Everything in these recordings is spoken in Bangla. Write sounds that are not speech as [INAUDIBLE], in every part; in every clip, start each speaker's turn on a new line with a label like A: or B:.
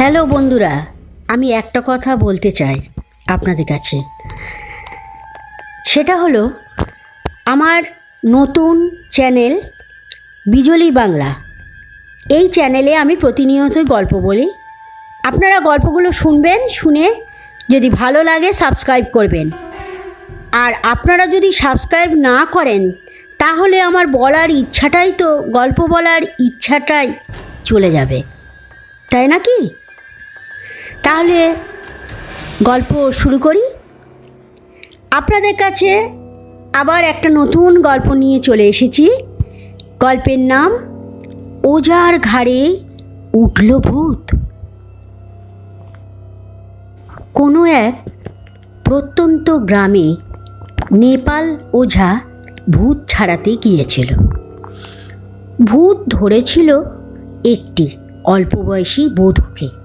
A: হ্যালো বন্ধুরা, আমি একটা কথা বলতে চাই আপনাদের কাছে। সেটা হলো, আমার নতুন চ্যানেল বিজলি বাংলা। এই চ্যানেলে আমি প্রতিনিয়তই গল্প বলি। আপনারা গল্পগুলো শুনবেন, শুনে যদি ভালো লাগে সাবস্ক্রাইব করবেন। আর আপনারা যদি সাবস্ক্রাইব না করেন, তাহলে আমার বলার ইচ্ছাটাই তো, গল্প বলার ইচ্ছাটাই চলে যাবে। তাই নাকি তাহলে গল্প শুরু করি। আপনাদের কাছে আবার একটা নতুন গল্প নিয়ে চলে এসেছি। গল্পের নাম, ওজার ঘাড়ে উঠল ভূত। কোনো এক প্রত্যন্ত গ্রামে নেপাল ওঝা ভূত ছাড়াতে গিয়েছিল। ভূত ধরেছিল একটি অল্প বয়সী বধূকে।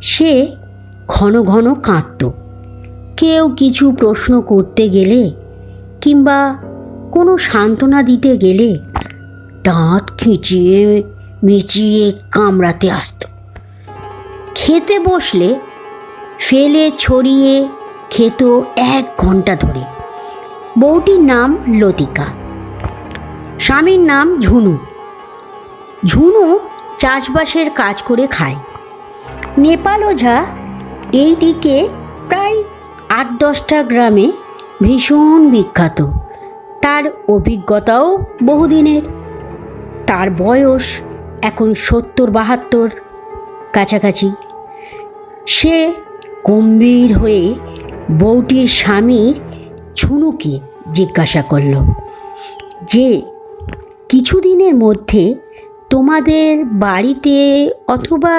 A: সে ঘন ঘন কাঁদত। কেউ কিছু প্রশ্ন করতে গেলে কিংবা কোনো সান্ত্বনা দিতে গেলে দাঁত খিঁচিয়ে মিচিয়ে কামড়াতে আসত। খেতে বসলে ফেলে ছড়িয়ে খেত এক ঘণ্টা ধরে। বউটির নাম লতিকা, স্বামীর নাম ঝুনু। ঝুনু চাষবাসের কাজ করে খায়। নেপাল ওঝা, এই দিকে প্রায় আট দশটা গ্রামে ভীষণ বিখ্যাত। তার অভিজ্ঞতাও বহুদিনের। তার বয়স এখন সত্তর বাহাত্তর কাছাকাছি। সে গম্ভীর হয়ে বউটির স্বামীর ঝুনুকে জিজ্ঞাসা করল, যে, কিছুদিনের মধ্যে তোমাদের বাড়িতে অথবা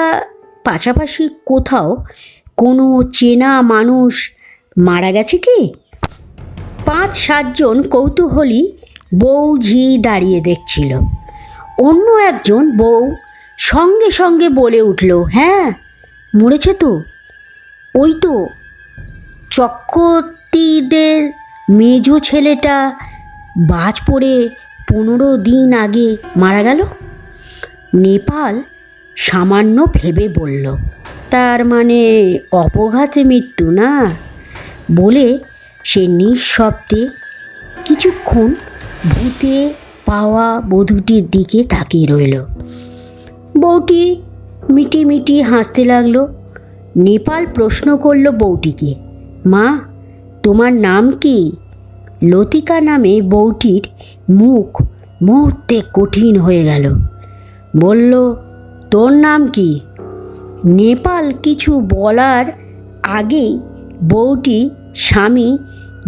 A: পাশাপাশি কোথাও কোনো চেনা মানুষ মারা গেছে কি? পাঁচ সাতজন কৌতূহলী বউ ঝি দাঁড়িয়ে দেখছিল। অন্য একজন বউ সঙ্গে সঙ্গে বলে উঠল হ্যাঁ মরেছে তো। ওই তো চক্রতীদের মেজো ছেলেটা বাজ পড়ে পনেরো দিন আগে মারা গেল। নেপাল সামান্য ভেবে বলল, তার মানে অপঘাতে মৃত্যু না? বলে সে নিঃশব্দে কিছুক্ষণ ভূতে পাওয়া বধূটির দিকে তাকিয়ে রইল। বউটি মিটি মিটি হাসতে লাগল। নেপাল প্রশ্ন করল বউটিকে, মা, তোমার নাম কি? লতিকা নামে বউটির মুখ মুহূর্তে কঠিন হয়ে গেল। বলল তোর নাম কি? নেপাল কিছু বলার আগেই বউটি স্বামী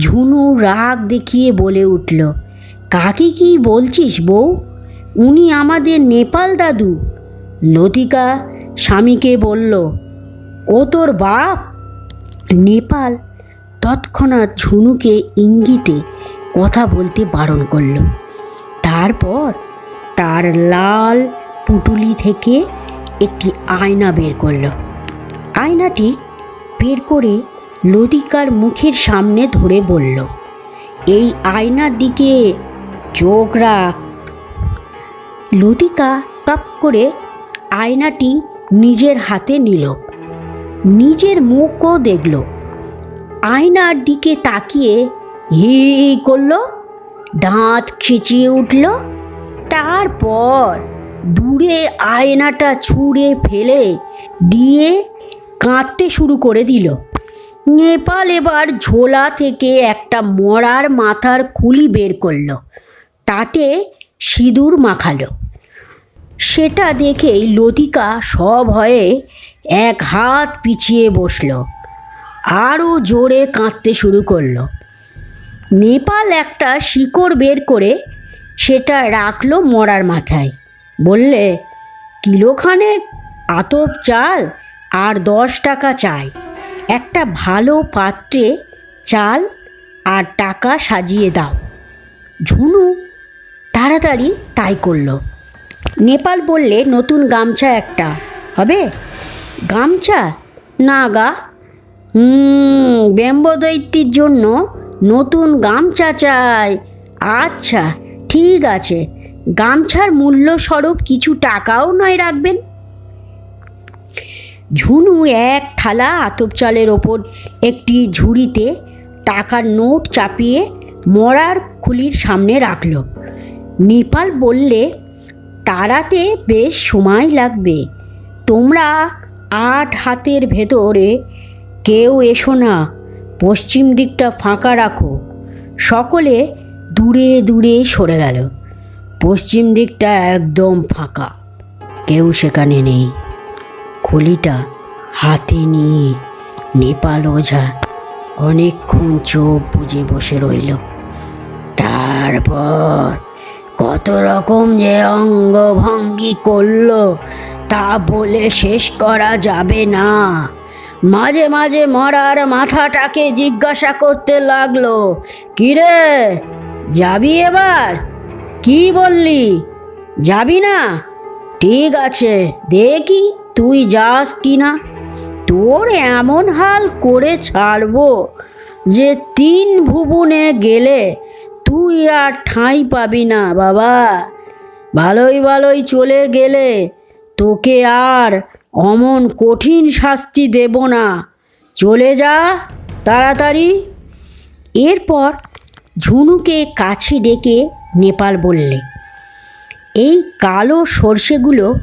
A: ঝুনু রাগ দেখিয়ে বলে উঠল, কাকে কি বলছিস বউ? উনি আমাদের নেপাল দাদু। লতিকা স্বামীকে বলল, ও তোর বাপ? নেপাল তৎক্ষণাৎ ঝুনুকে ইঙ্গিতে কথা বলতে বারণ করল। তারপর তার লাল পুটুলি থেকে একটি আয়না বের করল। আয়নাটি বের করে লতিকার মুখের সামনে ধরে বলল, এই আয়নার দিকে চোখ রাখ। লতিকা টপ করে আয়নাটি নিজের হাতে নিল। নিজের মুখও দেখল। আয়নার দিকে তাকিয়ে হি করল, দাঁত খিচিয়ে উঠল। তারপর দূরে আয়নাটা ছুঁড়ে ফেলে দিয়ে কাঁদতে শুরু করে দিল। নেপাল এবার ঝোলা থেকে একটা মরার মাথার খুলি বের করল। তাতে সিঁদুর মাখালো। সেটা দেখেই লতিকা সব হয়ে এক হাত পিছিয়ে বসল। আরও জোরে কাঁদতে শুরু করল। নেপাল একটা শিকড় বের করে সেটা রাখল মরার মাথায়। বললে কিলোখানেক আতপ চাল আর দশ টাকা চাই। একটা ভালো পাত্রে চাল আর টাকা সাজিয়ে দাও ঝুনু তাড়াতাড়ি তাই করল। নেপাল বললে, নতুন গামছা একটা হবে? গামছা? না গা। হুম জন্য নতুন গামছা চাই। আচ্ছা ঠিক আছে। গামছার মূল্য স্বরূপ কিছু টাকাও নয় রাখবেন। ঝুনু এক থালা আতপ চালের ওপর একটি ঝুড়িতে টাকার নোট চাপিয়ে মরার খুলির সামনে রাখল। নেপাল বললে তারাতে বেশ সময় লাগবে। তোমরা আট হাতের ভেতরে কেউ এসো না। পশ্চিম দিকটা ফাঁকা রাখো। সকলে দূরে দূরে সরে গেল। পশ্চিম দিকটা একদম ফাঁকা। কেউ সেখানে নেই। খুলিটা হাতে নিয়ে নেপাল ওঝা অনেকক্ষণ চোখ বুজে বসে রইল। তারপর কত রকম যে অঙ্গভঙ্গি করল, তা বলে শেষ করা যাবে না। মাঝে মাঝে মরার মাথাটাকে জিজ্ঞাসা করতে লাগল, কিরে, যাবি এবার? কি বললি? যাবি না? ঠিক আছে, দেখি তুই যাস কি না তোর এমন হাল করে ছাড়বো যে তিন ভুবনে গেলে তুই আর ঠাঁই পাবি না, বাবা। ভালোই ভালোই চলে গেলে তোকে আর অমন কঠিন শাস্তি দেব না। চলে যা তাড়াতাড়ি। এরপর ঝুনুকে কাছে ডেকে নেপাল বললে। এই কালো সর্ষেগুলো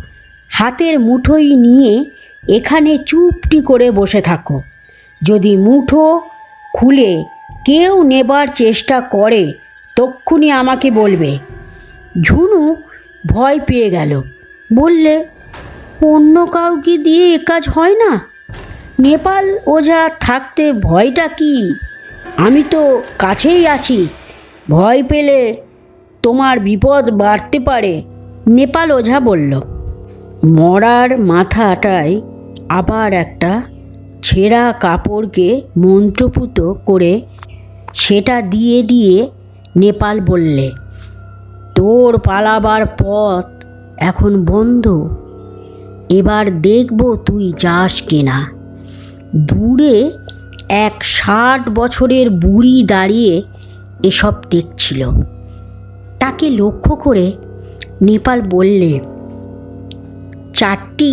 A: হাতের মুঠোই নিয়ে এখানে চুপটি করে বসে থাকো। যদি মুঠো খুলে কেউ নেবার চেষ্টা করে, তক্ষুনি আমাকে বলবে। ঝুনু ভয় পেয়ে গেল। বললে, অন্য কাউকে দিয়ে এ কাজ হয় না? নেপাল ওঝা থাকতে ভয়টা কি? আমি তো কাছেই আছি। ভয় পেলে তোমার বিপদ বাড়তে পারে, নেপাল ওঝা বলল। মরার মাথাটায় আবার একটা ছেঁড়া কাপড়কে মন্ত্রপুত করে সেটা দিয়ে দিয়ে নেপাল বললে, তোর পালাবার পথ এখন বন্ধ, এবার দেখব তুই যাস কিনা। দূরে এক ষাট বছরের বুড়ি দাঁড়িয়ে এসব দেখছিল। তাকে লক্ষ্য করে নেপাল বললে, চারটি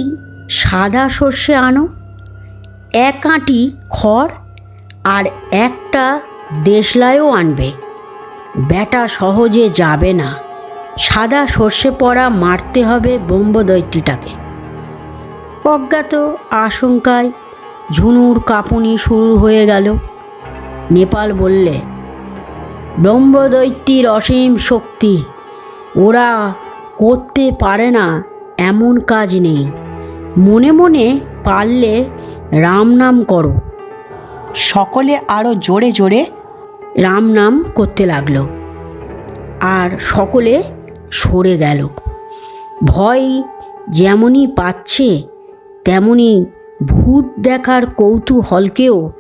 A: সাদা সর্ষে আনো, এক আঁটি খড় আর একটা দেশলাইও আনবে। ব্যাটা সহজে যাবে না। সাদা সর্ষে পড়া মারতে হবে ব্রহ্মদৈত্যটাকে। অজ্ঞাত আশঙ্কায় ঝুনুর কাঁপুনি শুরু হয়ে গেল। নেপাল বললে ব্রহ্মদৈত্যের অসীম শক্তি। ওরা করতে পারে না এমন কাজ নেই। মনে মনে পারলে রাম নাম করো।
B: সকলে আরও জোরে জোরে
A: রাম নাম করতে লাগল। আর সকলে সরে গেল। ভয় যেমনই পাচ্ছে তেমনি ভূত দেখার কৌতূহলকেও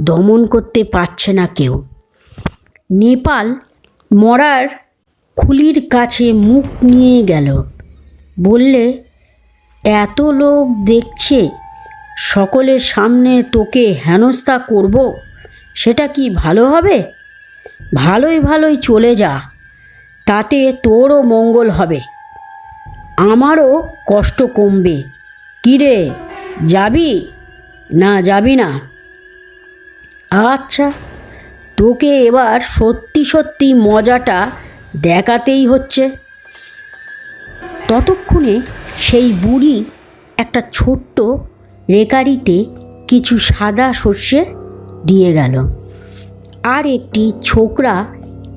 A: দমন করতে পারছে না কেউ। নেপাল মরার খুলির কাছে মুখ নিয়ে গেল। বললে, এত লোক দেখছে, সকলের সামনে তোকে হেনস্থা করব, সেটা কি ভালো হবে? ভালোই ভালোই চলে যা, তাতে তোরও মঙ্গল হবে। আমারও কষ্ট কমবে। কিরে, যাবি? না যাবি না। আচ্ছা তোকে এবার সত্যি সত্যি মজাটা দেখাতেই হচ্ছে। ততক্ষণে সেই বুড়ি একটা ছোট্ট রেকারিতে কিছু সাদা সর্ষে দিয়ে গেল। আর একটি ছোকরা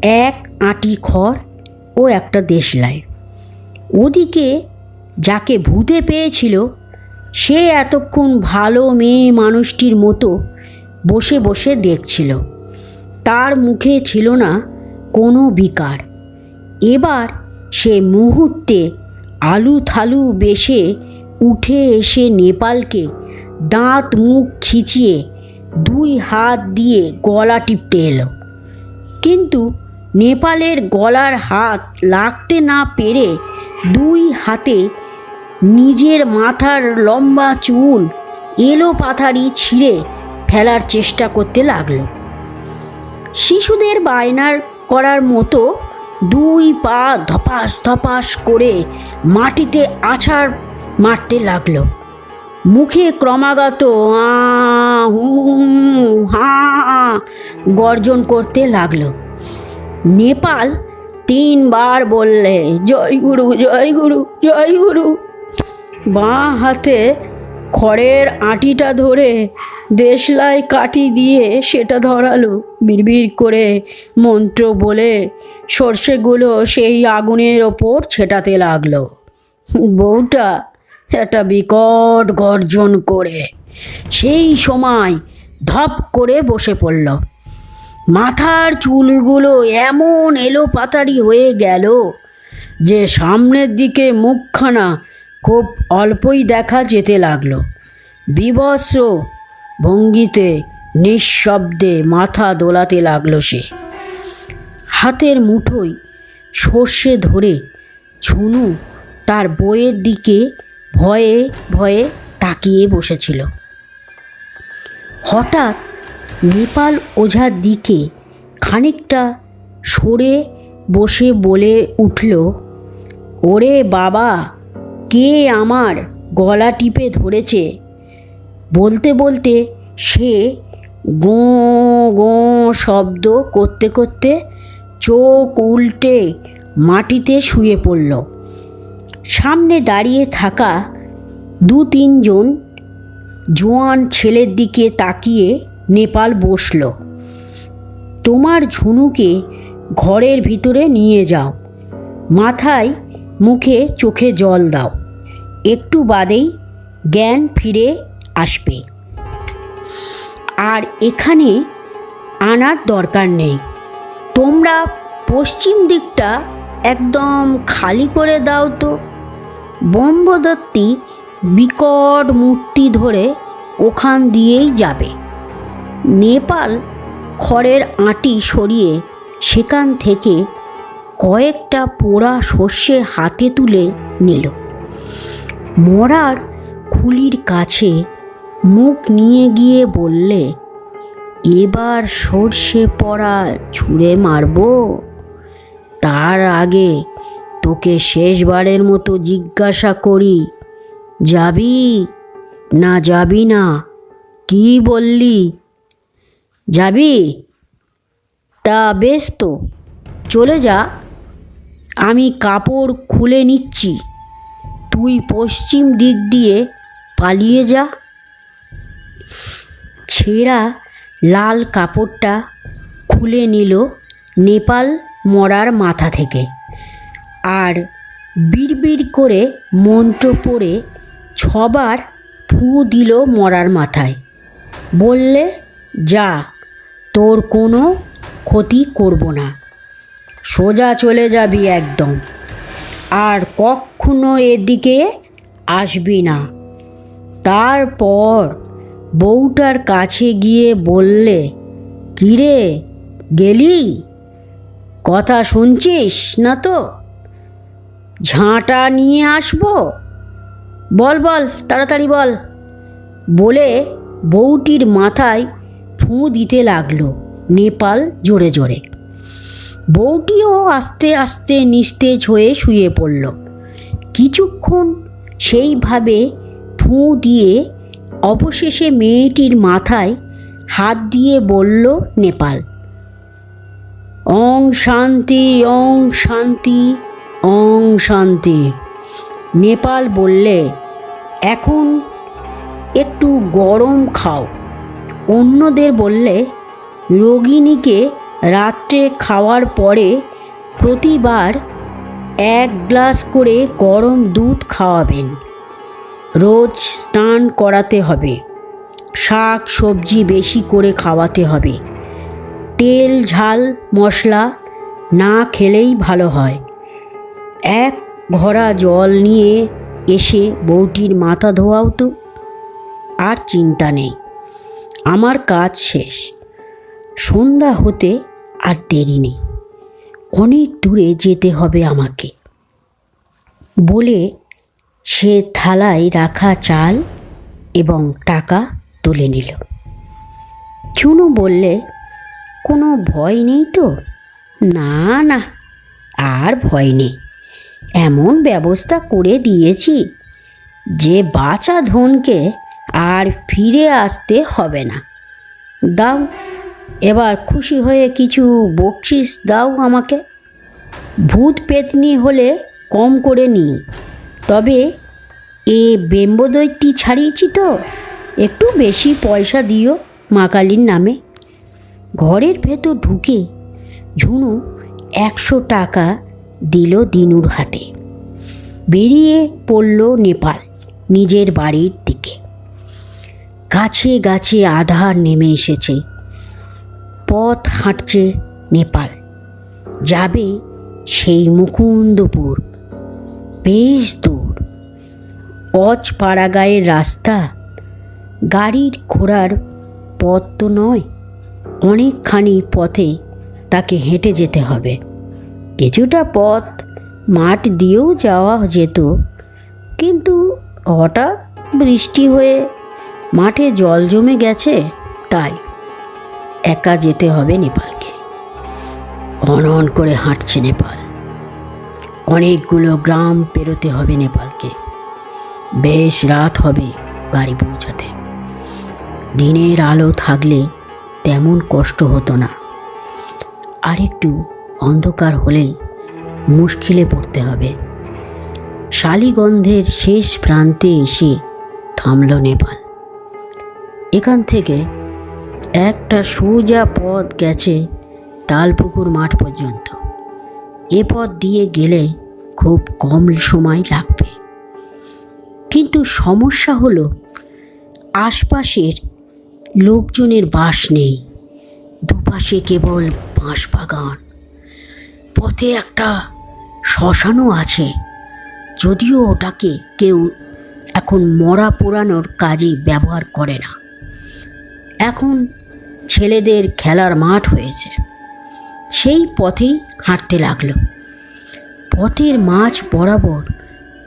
A: এক আঁটি খড় ও একটা দেশলাই। ওদিকে যাকে ভূতে পেয়েছিল, সে এতক্ষণ ভালো মেয়ে মানুষটির মতো বসে বসে দেখছিল। তার মুখে ছিল না কোনো বিকার। এবার সে মুহূর্তে আলু থালু বেশে উঠে এসে নেপালকে দাঁত মুখ খিচিয়ে দুই হাত দিয়ে গলা টিপতে এলো। কিন্তু নেপালের গলার হাত লাগতে না পেরে দুই হাতে নিজের মাথার লম্বা চুল এলো পাথারি ছিঁড়ে ফেলার চেষ্টা করতে লাগল। শিশুদের বায়নার করার মতো দুই পা ধপাস ধপাস করে মাটিতে আছাড় মারতে লাগল। মুখে ক্রমাগত হা গর্জন করতে লাগল। নেপাল তিনবার বললে, জয় গুরু জয় গুরু জয় গুরু। বাঁ হাতে খড়ের আঁটিটা ধরে দেশলাই কাঠি দিয়ে সেটা ধরালো বিড়বিড় করে মন্ত্র বলে সর্ষেগুলো সেই আগুনের ওপর ছেটাতে লাগল। বউটা একটা বিকট গর্জন করে সেই সময় ধপ করে বসে পড়ল। মাথার চুলগুলো এমন এলো পাতারি হয়ে গেল যে সামনের দিকে মুখখানা খুব অল্পই দেখা যেতে লাগল। বিবস্ত্র ভঙ্গিতে, নিঃশব্দে মাথা দোলাতে লাগল সে। হাতের মুঠোয় সর্ষে ধরে ঝুনু তার বইয়ের দিকে ভয়ে ভয়ে তাকিয়ে বসেছিল। হঠাৎ নেপাল ওঝার দিকে খানিকটা সরে বসে বলে উঠল, ওরে বাবা কে আমার গলা টিপে ধরেছে? বলতে বলতে সে গো গো শব্দ করতে করতে চোখ উল্টে মাটিতে শুয়ে পড়ল। সামনে দাঁড়িয়ে থাকা দু তিনজন জোয়ান ছেলের দিকে তাকিয়ে নেপাল বসল। তোমার ঝুনুকে ঘরের ভিতরে নিয়ে যাও, মাথায় মুখে চোখে জল দাও। একটু বাদেই জ্ঞান ফিরে আসবে। আর এখানে আনার দরকার নেই। তোমরা পশ্চিম দিকটা একদম খালি করে দাও তো। ব্রহ্মদত্তী বিকট মূর্তি ধরে ওখান দিয়েই যাবে। নেপাল খড়ের আঁটি সরিয়ে সেখান থেকে কয়েকটা পোড়া সর্ষে হাতে তুলে নিল। মরার খুলির কাছে মুখ নিয়ে গিয়ে বললে, এবার সর্ষে পড়া ছুঁড়ে মারবো। তার আগে তোকে শেষবারের মতো জিজ্ঞাসা করি, যাবি না যাবি না? কি বললি? যাবি? তা বেশ তো, চলে যা। আমি কাপড় খুলে নিচ্ছি। তুই পশ্চিম দিক দিয়ে পালিয়ে যা। ছেঁড়া লাল কাপড়টা খুলে নিল নেপাল মরার মাথা থেকে আর বিড়বিড় করে মন্ত্র পড়ে ছবার ফু দিল মরার মাথায়। বললে, যা, তোর কোনো ক্ষতি করব না। সোজা চলে যাবি একদম। আর কখনো এদিকে আসবি না। তারপর বউটার কাছে গিয়ে বললে, কিরে, গেলি? কথা শুনছিস না তো? ঝাঁটা নিয়ে আসব? বল বল, তাড়াতাড়ি বল। বলে বউটির মাথায় ফুঁ দিতে লাগল নেপাল জোরে জোরে। বউটিও আস্তে আস্তে নিস্তেজ হয়ে শুয়ে পড়ল। কিছুক্ষণ সেইভাবে ফুঁ দিয়ে অবশেষে মেয়েটির মাথায় হাত দিয়ে বলল, নেপাল। অং শান্তি অং শান্তি অং শান্তি। নেপাল বললে, এখন একটু গরম খাও। অন্যদের বললে, রোগিণীকে রাত্রে খাওয়ার পরে প্রতিবার এক গ্লাস করে গরম দুধ খাওয়াবেন। রোজ স্নান করাতে হবে। শাক সবজি বেশি করে খাওয়াতে হবে। তেল, ঝাল, মশলা না খেলেই ভালো হয়। এক ঘড়া জল নিয়ে এসে বউটির মাথা ধোয়াও তো, আর চিন্তা নেই। আমার কাজ শেষ। সন্ধ্যা হতে আর দেরি নেই। অনেক দূরে যেতে হবে আমাকে। বলে সে থালায় রাখা চাল এবং টাকা তুলে নিল। চুনু বললে, কোনো ভয় নেই তো? না না, আর ভয় নেই। এমন ব্যবস্থা করে দিয়েছি যে বাঁচা ধনকে আর ফিরে আসতে হবে না। দাও এবার খুশি হয়ে কিছু বকশিস দাও আমাকে। ভূত পেতনি হলে কম করে নিই। তবে এ বেম্বদৈত্যি ছাড়িয়েছি তো, একটু বেশি পয়সা দিও মা কালীর নামে। ঘরের ভেতর ঢুকে ঝুনু একশো টাকা দিল দিনুর হাতে। বেরিয়ে পড়ল নেপাল, নিজের বাড়ির দিকে। গাছে গাছে আধার নেমে এসেছে। পথ হাঁটছে নেপাল। যাবে সেই মুকুন্দপুর, বেশ দূর। অজ পাড়াগায়ের রাস্তা, গাড়ির ঘোড়ার পথ তো নয়, অনেকখানি পথে তাকে হেঁটে যেতে হবে। কিছুটা পথ মাঠ দিয়েও যাওয়া যেত, কিন্তু হঠাৎ বৃষ্টি হয়ে মাঠে জল জমে গেছে, তাই একা যেতে হবে নেপালকে। অনন করে হাঁটছে নেপাল। অনেকগুলো গ্রাম পেরোতে হবে নেপালকে। বেশ রাত হবে বাড়ি পৌঁছাতে। দিনের আলো থাকলে তেমন কষ্ট হতো না। আর একটু অন্ধকার হলেই মুশকিলে পড়তে হবে। শালিগন্ধের শেষ প্রান্তে এসে থামল নেপাল। এখান থেকে একটা সোজা পথ গেছে তালপুকুর মাঠ পর্যন্ত। এ পথ দিয়ে গেলে খুব কম সময় লাগবে। কিন্তু সমস্যা হলো, আশপাশের লোকজনের বাস নেই। দুপাশে কেবল বাঁশ বাগান। পথে একটা শ্মশানও আছে। যদিও ওটাকে কেউ এখন মরা পোড়ানোর কাজে ব্যবহার করে না। এখন ছেলেদের খেলার মাঠ হয়েছে। সেই পথেই হাঁটতে লাগল। পথের মাঝ বরাবর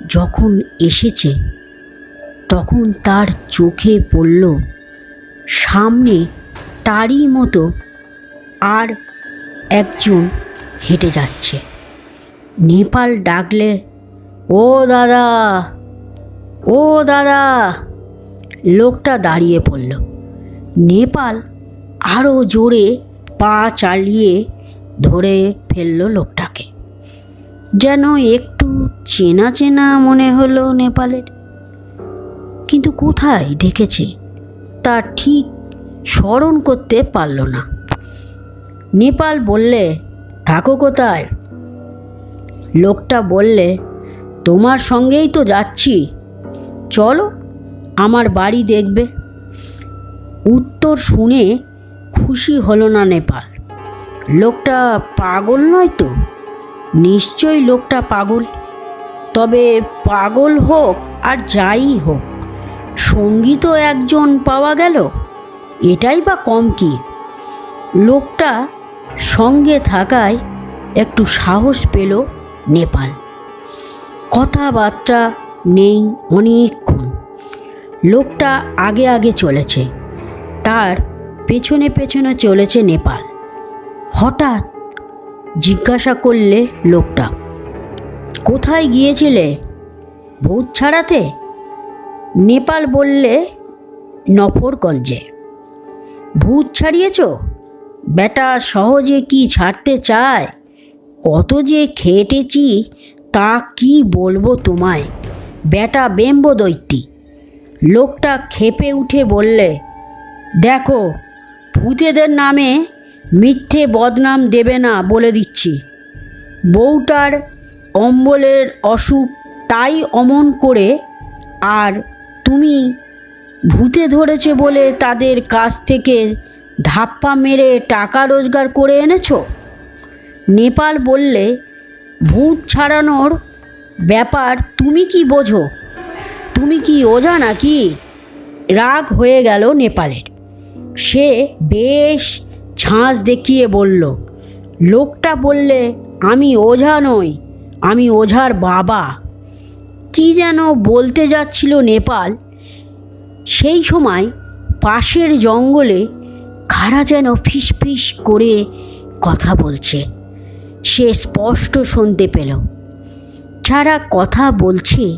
A: যখন এসেছে, তখন তার চোখে পড়ল সামনে তারই মতো আর একজন হেঁটে যাচ্ছে। নেপাল ডাকলে, ও দাদা ও দাদা! লোকটা দাঁড়িয়ে পড়ল। নেপাল আরও জোরে পা চালিয়ে ধরে ফেলল লোকটাকে। যেন একটু চেনা চেনা মনে হলো নেপালের। কিন্তু কোথায় দেখেছে, তা ঠিক স্মরণ করতে পারল না। নেপাল বললে, থাকো কোথায়? লোকটা বললে, তোমার সঙ্গেই তো যাচ্ছি। চলো, আমার বাড়ি দেখবে। উত্তর শুনে খুশি হলো না নেপাল। লোকটা পাগল নয় তো? নিশ্চয়ই লোকটা পাগল। তবে পাগল হোক আর যাই হোক, সঙ্গী তো একজন পাওয়া গেল। এটাই বা কম কি? লোকটা সঙ্গে থাকায় একটু সাহস পেল নেপাল। কথাবার্তা নেই অনেকক্ষণ। লোকটা আগে আগে চলেছে। তার পেছনে পেছনে চলেছে নেপাল। হঠাৎ জিজ্ঞাসা করলে লোকটা, কোথায় গিয়েছিলে? ভূত ছাড়াতে? নেপাল বললে, নফরগঞ্জে। ভূত ছাড়িয়েছ? বেটা সহজে কি ছাড়তে চায়? কত যে খেটেছি, তা কি বলব তোমায়? বেটা বেম্ব দৈত্যী। লোকটা খেপে উঠে বললে, দেখো ভূতেদের নামে মিথ্যে বদনাম দেবে না বলে দিচ্ছি। বউটার অম্বলের অসুখ তাই অমন করে, আর তুমি ভূতে ধরেছে বলে তাদের কাছ থেকে ধাপ্পা মেরে টাকা রোজগার করে এনেছো? নেপাল বললে, ভূত ছাড়ানোর ব্যাপার তুমি কি বোঝো? তুমি কি ওঝা নাকি রাগ হয়ে গেল নেপালের। সে বেশ ঝাঁজ দেখিয়ে বলল, লোকটা বললে, আমি ওঝা নই, আমি ওঝার বাবা। কি যেন বলতে যাচ্ছিল নেপাল। সেই সময় পাশের জঙ্গলে খাড়া যেন ফিসফিস করে কথা বলছে। সে স্পষ্ট শুনতে পেল। যারা কথা বলছে,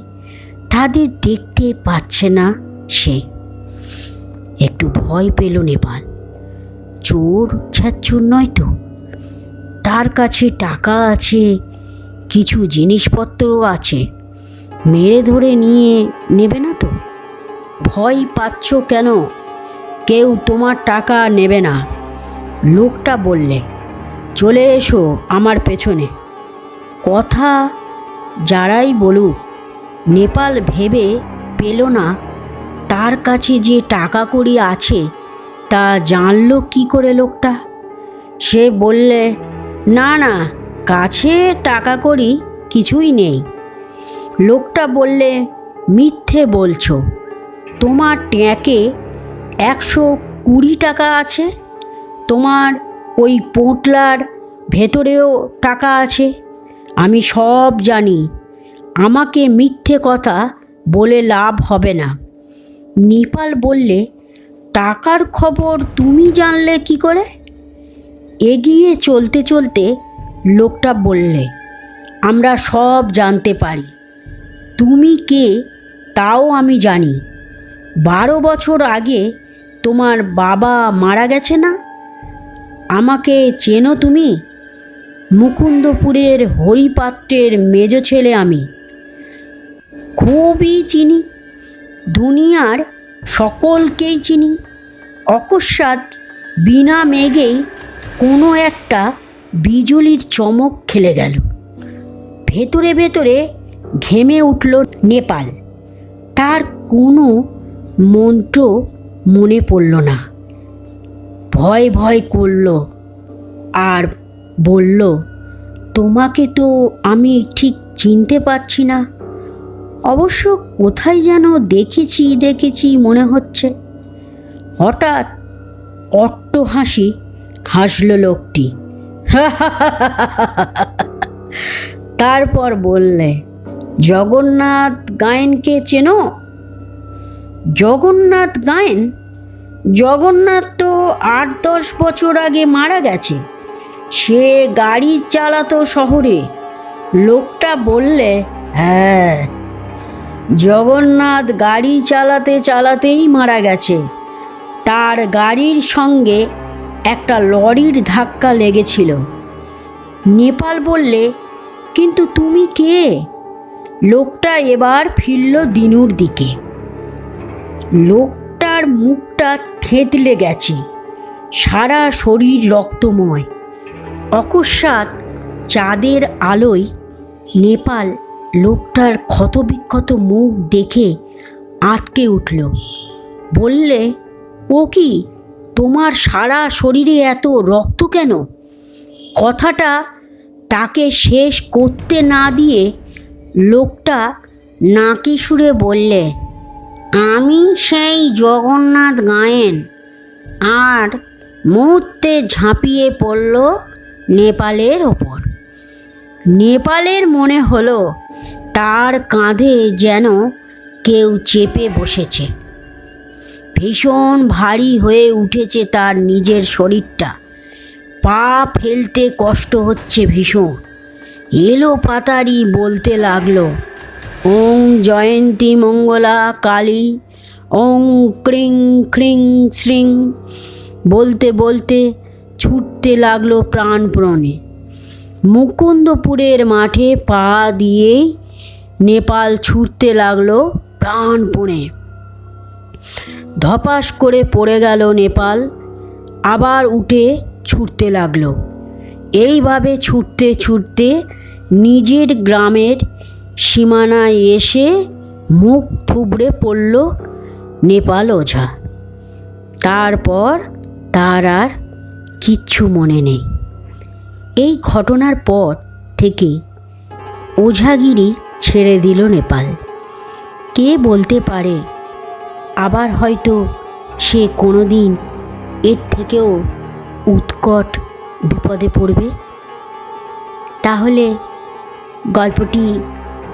A: তাদের দেখতে পাচ্ছে না সে। একটু ভয় পেল নেপাল। চোর ছ্যাচ্চুর নয় তো? তার কাছে টাকা আছে, কিছু জিনিসপত্রও আছে। মেরে ধরে নিয়ে নেবে না তো? ভয় পাচ্ছ কেন? কেউ তোমার টাকা নেবে না। লোকটা বললে, চলে এসো আমার পেছনে। কথা যারাই বলুক, নেপাল ভেবে পেল না তার কাছে যে টাকা কড়ি আছে, তা জানল কি করে লোকটা? সে বললে, না না, কাছে টাকা কড়ি কিছুই নেই। লোকটা বললে, মিথ্যে বলছো। তোমার ট্যাঁকে একশো কুড়ি টাকা আছে, তোমার ওই পোঁটলার ভেতরেও টাকা আছে। আমি সব জানি। আমাকে মিথ্যে কথা বলে লাভ হবে না। নেপাল বললে, টাকার খবর তুমি জানলে কি করে? এগিয়ে চলতে চলতে লোকটা বললে, আমরা সব জানতে পারি। তুমি কে তাও আমি জানি। বারো বছর আগে তোমার বাবা মারা গেছে না? আমাকে চেনো তুমি? মুকুন্দপুরের হরিপাত্রের মেজ ছেলে আমি। খুবই চিনি। দুনিয়ার সকলকেই চিনি। অকস্মাৎ বিনা মেঘেই কোনো একটা বিজুলির চমক খেলে গেল। ভেতরে ভেতরে ঘেমে উঠল নেপাল। তার কোনো মন্ত্র মনে পড়ল না। ভয় ভয় করল আর বলল, তোমাকে তো আমি ঠিক চিনতে পারছি না। অবশ্য কোথায় যেন দেখেছি দেখেছি মনে হচ্ছে। হঠাৎ অট্ট হাসি হাসল লোকটি। [LAUGHS] তারপর বললে, জগন্নাথ গায়েনকে চেনো? জগন্নাথ গায়েন? জগন্নাথ তো আট দশ বছর আগে মারা গেছে। সে গাড়ি চালাতো শহরে। লোকটা বললে হ্যাঁ জগন্নাথ গাড়ি চালাতে চালাতেই মারা গেছে। তার গাড়ির সঙ্গে একটা লরির ধাক্কা লেগেছিল। নেপাল বললে, কিন্তু তুমি কে? লোকটা এবার ফিরল দিনুর দিকে। লোকটার মুখটা থেতলে গেছে। সারা শরীর রক্তময়। অকস্মাৎ চাঁদের আলোয় নেপাল লোকটার ক্ষতবিক্ষত মুখ দেখে আটকে উঠল। বললে, ও কি, তোমার সারা শরীরে এত রক্ত কেন? কথাটা তাকে শেষ করতে না দিয়ে লোকটা নাকি সুরে বললে, আমি সেই জগন্নাথ গায়েন। আর মুহূর্তে ঝাঁপিয়ে পড়ল নেপালের ওপর। নেপালের মনে হলো তার কাঁধে যেন কেউ চেপে বসেছে। ভীষণ ভারী হয়ে উঠেছে তার নিজের শরীরটা। পা ফেলতে কষ্ট হচ্ছে ভীষণ। এলো পাতারি বলতে লাগল, ওং জয়ন্তী মঙ্গলা কালী, ওং ক্রিং ক্রিং শ্রিং। বলতে বলতে ছুটতে লাগল প্রাণপ্রণে। মুকুন্দপুরের মাঠে পা দিয়েই নেপাল ছুটতে লাগল প্রাণপণে। ধপাস করে পড়ে গেল নেপাল, আবার উঠে ছুটতে লাগল। এইভাবে ছুটতে ছুটতে নিজের গ্রামের সীমানায় এসে মুখ থুবড়ে পড়ল নেপাল ওঝা। তারপর তার আর কিচ্ছু মনে নেই। এই ঘটনার পর থেকে ওঝাগিরি ছেড়ে দিল নেপাল। কে বলতে পারে? আবার হয়তো সে কোনো দিন এর থেকেও উৎকট বিপদে পড়বে। তাহলে গল্পটি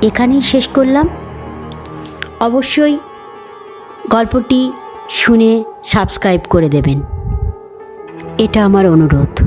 A: এখানেই শেষ করলাম। অবশ্যই গল্পটি শুনে সাবস্ক্রাইব করে দেবেন। এটা আমার অনুরোধ।